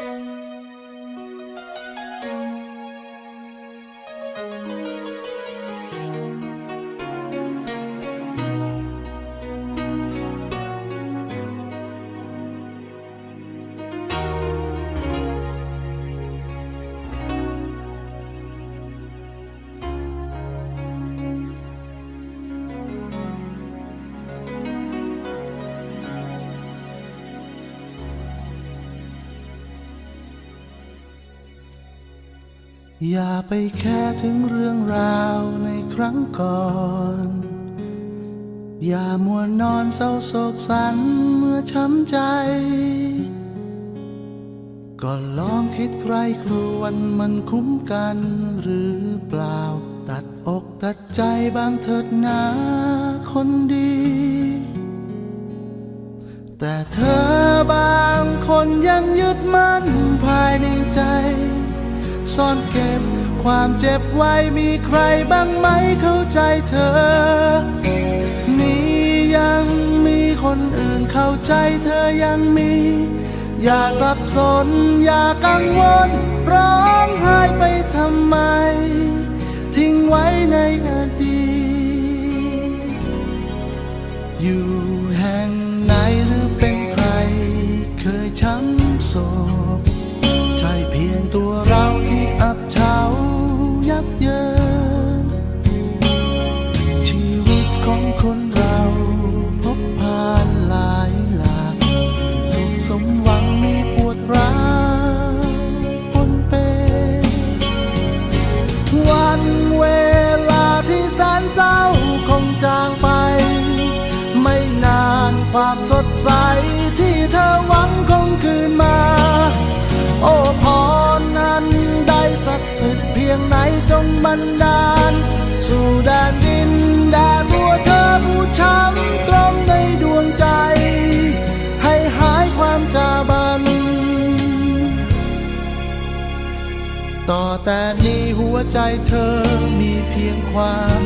Müzik อย่าไปแค่ถึงเรื่องราวในครั้งก่อน อย่ามัวนอนเศร้าโศกสันเมื่อช้ำใจ ก็ลองคิดใครครวนมันคุ้มกันหรือเปล่า ตัดอกตัดใจบางเถิดนาคนดี แต่เธอบางคนยังยึดมั่นภายใน ซ่อนเก็บ ความเจ็บไว้มีใครบ้างไหมเข้าใจเธอ มียังมีคนอื่นเข้าใจเธอยังมี อย่าสับสน อย่ากังวล ร้องไห้ไปทำไม ทิ้งไว้ในอดีตอยู่ งบันดาล สู่แดนดินแดนบัวเธอผู้ช้ำตรมในดวงใจ ให้หายความจาบัน ต่อแต่นี้หัวใจเธอมีเพียงความ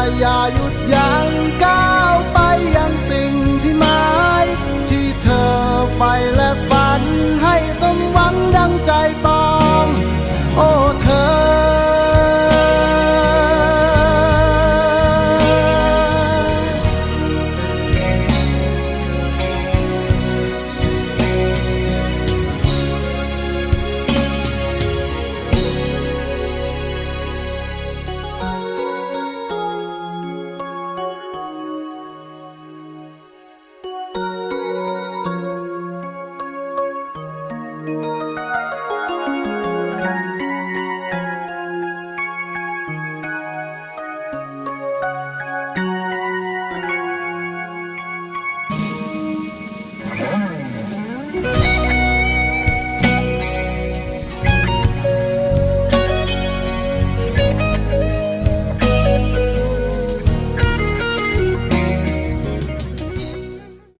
อย่ายาหยุดยั้งก้า